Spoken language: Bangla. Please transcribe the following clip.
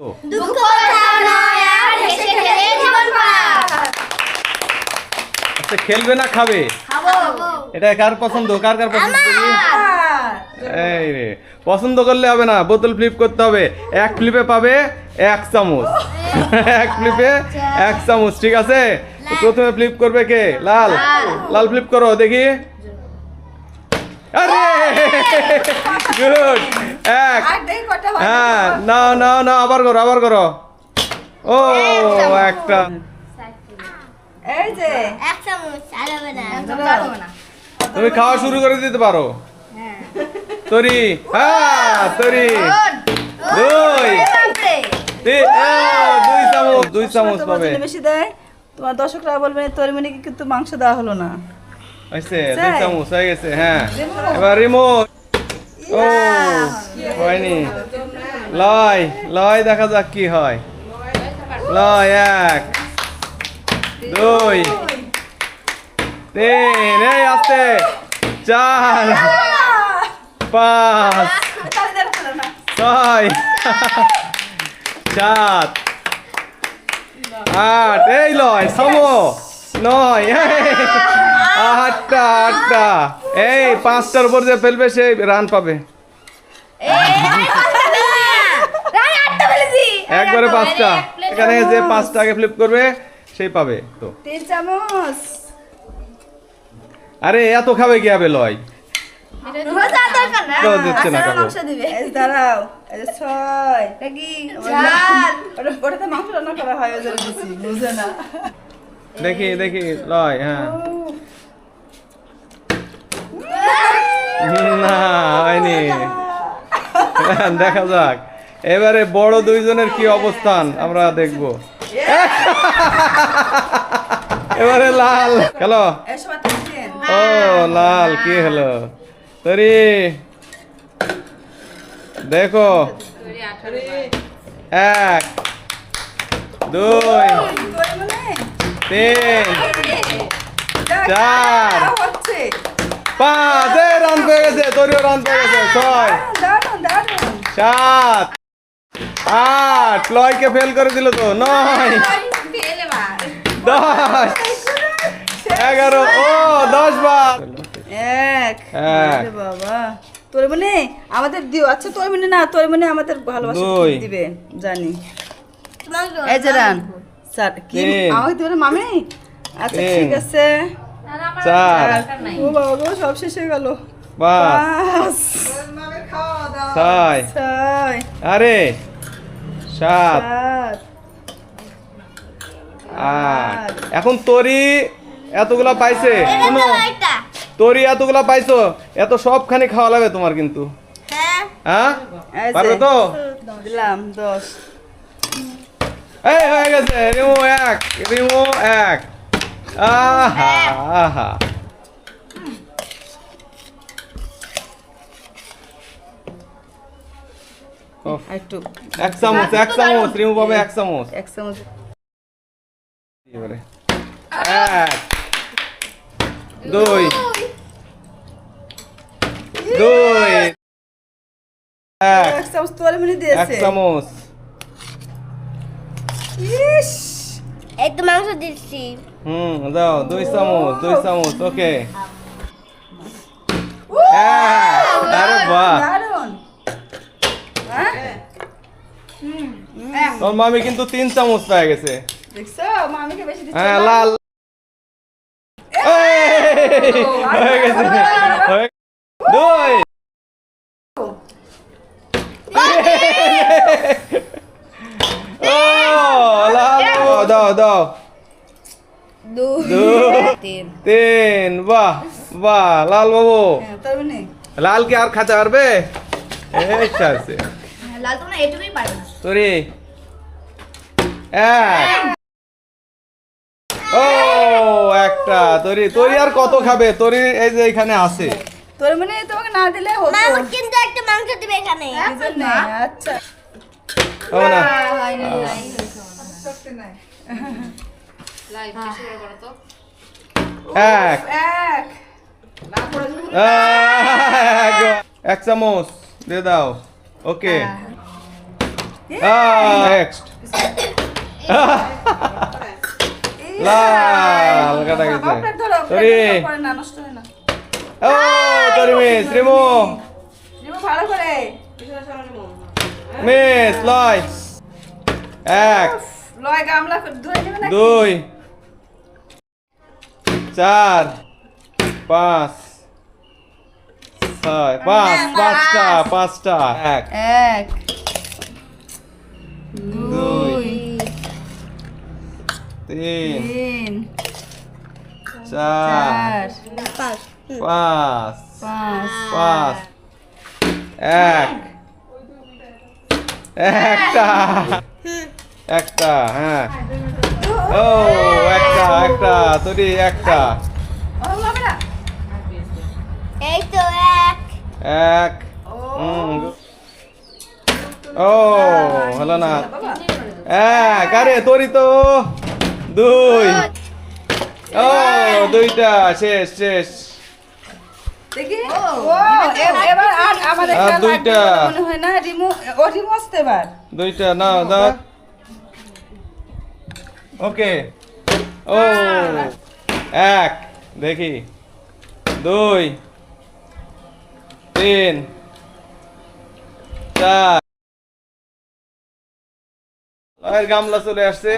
দুঃখ নয় আর হেসে খেলে জীবন আচ্ছা খেলবে না খাবে? এটা কার পছন্দ? কার কার পছন্দ এই রে পছন্দ করলে হবে না বোতল ফ্লিপ করতে হবে। এক ফ্লিপে পাবে এক চামচ। এক ফ্লিপে এক চামচ ঠিক আছে? প্রথমে ফ্লিপ করবে কে? লাল। লাল। ফ্লিপ করো দেখি। গুড এক হ্যাঁ না না না আবার করো আবার করো। ও একটা। তুমি খাওয়া শুরু করে দিতে পারো। তরি হ্যাঁ তরি। দুই। দুই চামচ দুই চামচ পাবে। বেশি দেয়। তোমার দর্শকরা বলবে তোর মানে কিন্তু মাংস দেওয়া হলো না? হয়েছে দুই? চামচ হয়ে গেছে হ্যাঁ। এবার রিমোট ও, হয়নি। লয় লয়, দেখা যাক কি হয়। লয়, এক, দুই, তিন, এই আসতে চার, পাঁচ, ছয়, সাত, আট, এই লয়, সমো, নয় আটটা আটটা। এই পাঁচটার উপর যে ফেলবে সে রান পাবে। একবারে পাঁচটা। এখানে যে পাঁচটা আগে ফ্লিপ করবে সেই পাবে। তো। তিন চামচ। আরে এত খাবে কি হবে লয় কেউ দিচ্ছে না কাকু এই যে দাঁড়াও এই যে ছয় ওটা- ওটাতে মাংস রান্না করা হয় ওই জন্য দিছি, বুঝে না দেখি দেখি লয় হ্যাঁ দেখা যাক। এবারে বড় দুইজনের কি অবস্থান আমরা দেখব। এবারে লাল। হ্যালো ও, লাল, কি হলো? তরি। দেখো। এক, দুই, তিন, চার, পাঁচ রান পেয়ে গেছে তরিও রান পেয়ে গেছে ছয়। দারুণ দারুণ সাত আট লয়কে ফেল করে দিল তো নয়। দশ এগারো ও দশ বার। এক এক। বাবা। তোর মানে আমাদের দিও। আচ্ছা তোর মানে না তোর মানে আমাদের ভালোবাসা দিবে? জানি। এই যে রান। স্যার কি আমাকে দিবে মামি? আচ্ছা ঠিক আছে। চার ও বাবা গো সব শেষ হয়ে গেল। পাঁচ ছয় আরে সাত। আট। এখন তরি এতগুলা পাইছে শুনো। তরি এতগুলা পাইছো এত সবখানি খাওয়া লাগবে তোমার কিন্তু। হ্যাঁ। এই পারবে তো? দিলাম দশ। এই হয়ে গেছে রিমু এক রিমু এক। আহা আহা একটু এক চামচ এক চামচ রিমু পাবে এক চামচ এক চামচ এবারে এক দুই দুই এক এক চামচ তোর মানে এক দিয়েছে চামচ ইস একটু মাংস দিচ্ছি। হুম দাও দুই চামচ দুই চামচ ওকে। আরে বাহ। হ্যাঁ? তোর মামি কিন্তু তিন চামচ পেয়ে গেছে। হ্যাঁ লাল। হয়ে গেছে। দুই ও লাল ও, দাও। তিন। বাহ বাহ লাল বাবু হ্যাঁ, তার লাল কি আর খাতে পারবে? এই আছে লাল তো না এটুকুই পারবে তোরি। এক। ও একটা। তরি তরি আর কত খাবে? তরি এই যে এখানে আছে। তোর মানে তোমাকে না দিলে হতো। মামা কিন্তু একটা মাংস দিবে এখানে। জন্যে, আচ্ছা। হবে না। এক এক এক এক চামচ দিয়ে দাও ওকে নেক্সট লাল কাটা গেছে বাপরে ধরো তরি পরে না নষ্ট হয় না ও তরি মিস রিমু রিমু ভালো করে মিস লয় এক লয় গামলা ধরে নেবে না দুই চার পাঁচ ছয় পাঁচ পাঁচটা পাঁচটা এক। এক দুই তিন চার পাঁচ পাঁচ। পাঁচ এক। একটা। একটা হ্যাঁ। ও একটা একটা তোরি একটা। ও এই তো এক। এক। হুম। ও হলো না। এক আরে তোরই তো। দুই। ও দুইটা শেষ শেষ। দেখি? ও এ- এবার আর আমাদের আর খেলা দুইটা। না। রিমু ওকে। ও এক দেখি। দুই তিন চার। গামলা চলে আসছে।